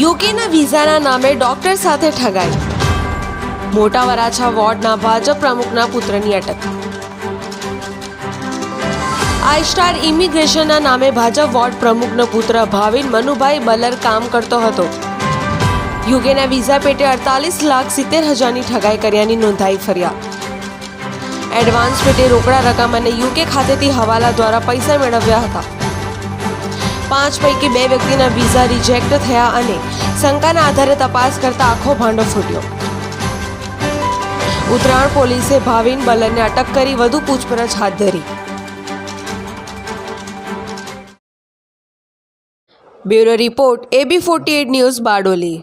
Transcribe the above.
યુકેના વિઝાના નામે ડોક્ટર સાથે ઠગાઈ. મોટા વરાછા વોર્ડના ભાજપ પ્રમુખના પુત્રની અટક. આઈ સ્ટાર ઇમિગ્રેશનના નામે ભાજપ વોર્ડ પ્રમુખનો પુત્ર ભાવિન મનુભાઈ બલર કામ કરતો હતો. યુકેના વિઝા પેટે અડતાલીસ લાખ સિત્તેર હજારની ઠગાઈ કર્યાની નોંધાઈ ફરિયાદ. એડવાન્સ પેટે રોકડા રકમ અને યુકે ખાતેથી હવાલા દ્વારા પૈસા મેળવ્યા હતા. પાંચ પૈકી બે વ્યક્તિના વિઝા રિજેક્ટ થયા અને શંકાના આધારે તપાસ કરતા આખો ભાંડો ફૂટ્યો. ઉત્તરાયણ પોલીસે ભાવિન બલનને અટક કરી વધુ પૂછપરછ હાથ ધરી. Bureau report, AB forty news Bardoli.